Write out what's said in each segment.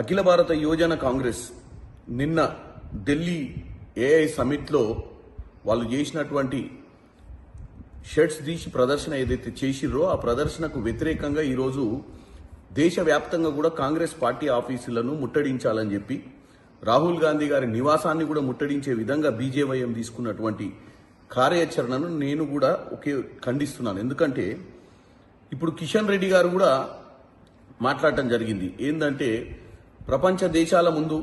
అఖిల భారత యువజన కాంగ్రెస్ నిన్న ఢిల్లీ ఏఐ సమిట్లో వాళ్ళు చేసినటువంటి షర్ట్స్ తీసి ప్రదర్శన ఏదైతే చేసిర్రో ఆ ప్రదర్శనకు వ్యతిరేకంగా ఈరోజు దేశవ్యాప్తంగా కూడా కాంగ్రెస్ పార్టీ ఆఫీసులను ముట్టడించాలని చెప్పి రాహుల్ గాంధీ గారి నివాసాన్ని కూడా ముట్టడించే విధంగా బీజేవైఎం తీసుకున్నటువంటి కార్యాచరణను నేను కూడా ఒకే ఖండిస్తున్నాను. ఎందుకంటే ఇప్పుడు కిషన్ రెడ్డి గారు కూడా మాట్లాడటం జరిగింది. ఏంటంటే ప్రపంచ దేశాల ముందు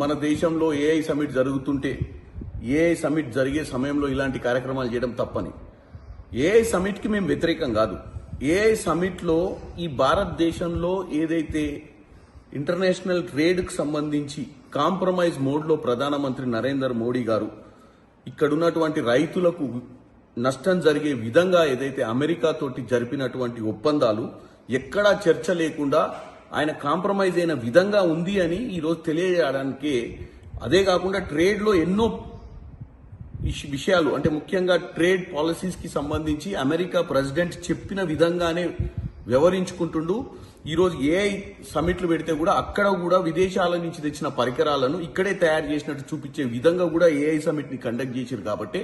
మన దేశంలో ఏఐ సమిట్ జరుగుతుంటే ఏఐ సమిట్ జరిగే సమయంలో ఇలాంటి కార్యక్రమాలు చేయడం తప్పని. ఏఐ సమిట్కి మేము వ్యతిరేకం కాదు. ఏఐ సమిట్లో ఈ భారతదేశంలో ఏదైతే ఇంటర్నేషనల్ ట్రేడ్కు సంబంధించి కాంప్రమైజ్ మోడ్లో ప్రధానమంత్రి నరేంద్ర మోడీ గారు ఇక్కడ ఉన్నటువంటి రైతులకు నష్టం జరిగే విధంగా ఏదైతే అమెరికాతోటి జరిపినటువంటి ఒప్పందాలు ఎక్కడా చర్చ లేకుండా ఆయన కాంప్రమైజ్ అయిన విధంగా ఉంది అని ఈరోజు తెలియజేయడానికి అదే కాకుండా ట్రేడ్లో ఎన్నో విషయాలు అంటే ముఖ్యంగా ట్రేడ్ పాలసీస్కి సంబంధించి అమెరికా ప్రెసిడెంట్ చెప్పిన విధంగానే వ్యవహరించుకుంటుండు. ఈరోజు ఏఐ సమిట్లు పెడితే కూడా అక్కడ కూడా విదేశాల నుంచి తెచ్చిన పరికరాలను ఇక్కడే తయారు చేసినట్టు చూపించే విధంగా కూడా ఏఐ సమిట్ని కండక్ట్ చేశారు కాబట్టి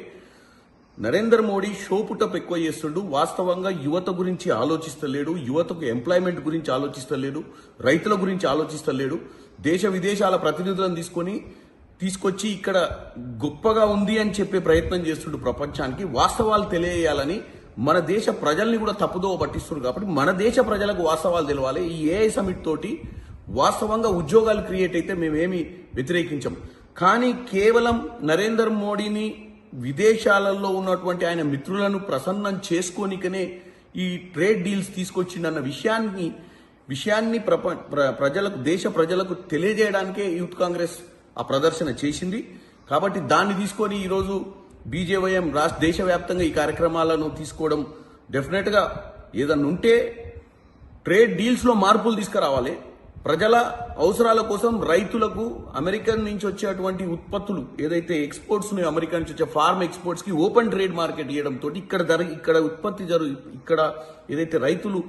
నరేంద్ర మోడీ షో పుట్టప్ ఎక్కువ చేస్తుండు. వాస్తవంగా యువత గురించి ఆలోచిస్తలేడు. యువతకు ఎంప్లాయ్మెంట్ గురించి ఆలోచిస్తలేడు. రైతుల గురించి ఆలోచిస్తలేడు. దేశ విదేశాల ప్రతినిధులను తీసుకొని తీసుకొచ్చి ఇక్కడ గొప్పగా ఉంది అని చెప్పే ప్రయత్నం చేస్తుండు ప్రపంచానికి. వాస్తవాలు తెలియజేయాలని మన దేశ ప్రజల్ని కూడా తప్పుదో పట్టిస్తున్నారు కాబట్టి మన దేశ ప్రజలకు వాస్తవాలు తెలవాలి. ఈ ఏఐ సమిట్ తోటి వాస్తవంగా ఉద్యోగాలు క్రియేట్ అయితే మేమేమి వ్యతిరేకించం. కానీ కేవలం నరేంద్ర మోడీని విదేశాలలో ఉన్నటువంటి ఆయన మిత్రులను ప్రసన్నం చేసుకోనికనే ఈ ట్రేడ్ డీల్స్ తీసుకొచ్చిందన్న విషయాన్ని విషయాన్ని ప్రప ప్ర- ప్రజలకు దేశ ప్రజలకు తెలియజేయడానికే యూత్ కాంగ్రెస్ ఆ ప్రదర్శన చేసింది. కాబట్టి దాన్ని తీసుకొని ఈరోజు బీజేవైఎం రాష్ట్ర దేశవ్యాప్తంగా ఈ కార్యక్రమాలను తీసుకోవడం డెఫినెట్గా ఏదన్నా ఉంటే ట్రేడ్ డీల్స్లో మార్పులు తీసుకురావాలి. ప్రజల అవసరాల కోసం రైతులకు అమెరికా నుంచి వచ్చేటువంటి ఉత్పత్తులు ఏదైతే ఎక్స్పోర్ట్స్ ఉన్నాయో అమెరికా నుంచి వచ్చే ఫార్మ్ ఎక్స్పోర్ట్స్కి ఓపెన్ ట్రేడ్ మార్కెట్ ఇవ్వడంతో ఇక్కడ ధర ఇక్కడ ఉత్పత్తి జరు ఇక్కడ ఏదైతే రైతులు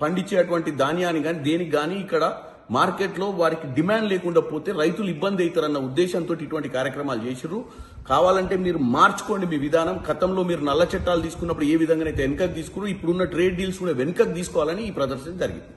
పండించేటువంటి ధాన్యాన్ని కానీ దేనికి కానీ ఇక్కడ మార్కెట్లో వారికి డిమాండ్ లేకుండా పోతే రైతులు ఇబ్బంది అవుతారన్న ఉద్దేశంతో ఇటువంటి కార్యక్రమాలు చేసిర్రు. కావాలంటే మీరు మార్చుకోండి మీ విధానం. గతంలో మీరు నల్ల చట్టాలు తీసుకున్నప్పుడు ఏ విధంగానైతే వెనుకకు తీసుకున్నారు ఇప్పుడున్న ట్రేడ్ డీల్స్ కూడా వెనుకకు తీసుకోవాలని ఈ ప్రదర్శన జరిగింది.